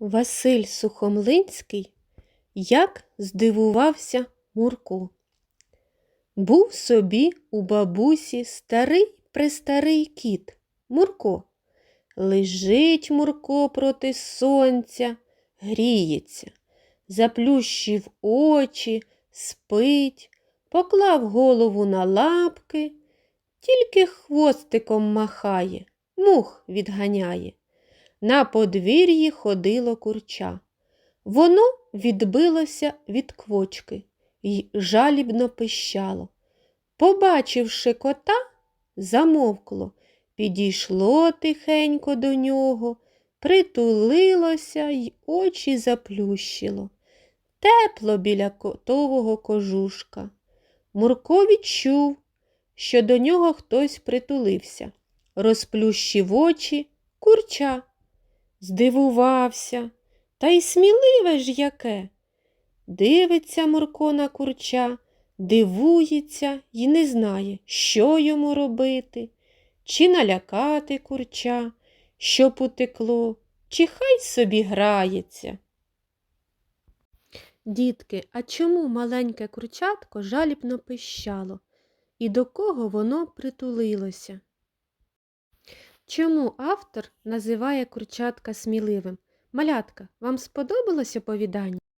Василь Сухомлинський як здивувався Мурко. Був собі у бабусі старий престарий кіт Мурко. Лежить Мурко проти сонця, гріється, заплющив очі, спить, поклав голову на лапки, тільки хвостиком махає, мух відганяє. На подвір'ї ходило курча. Воно відбилося від квочки й жалібно пищало. Побачивши кота, замовкло, підійшло тихенько до нього, притулилося й очі заплющило. Тепло біля котового кожушка. Мурко відчув, що до нього хтось притулився, розплющив очі курча. Здивувався, та й сміливе ж яке. Дивиться Мурко на курча, дивується й не знає, що йому робити, чи налякати курча, щоб утекло, чи хай собі грається. Дітки, а чому маленьке курчатко жалібно пищало? І до кого воно притулилося? Чому автор називає курчатка сміливим? Малятка, вам сподобалось оповідання?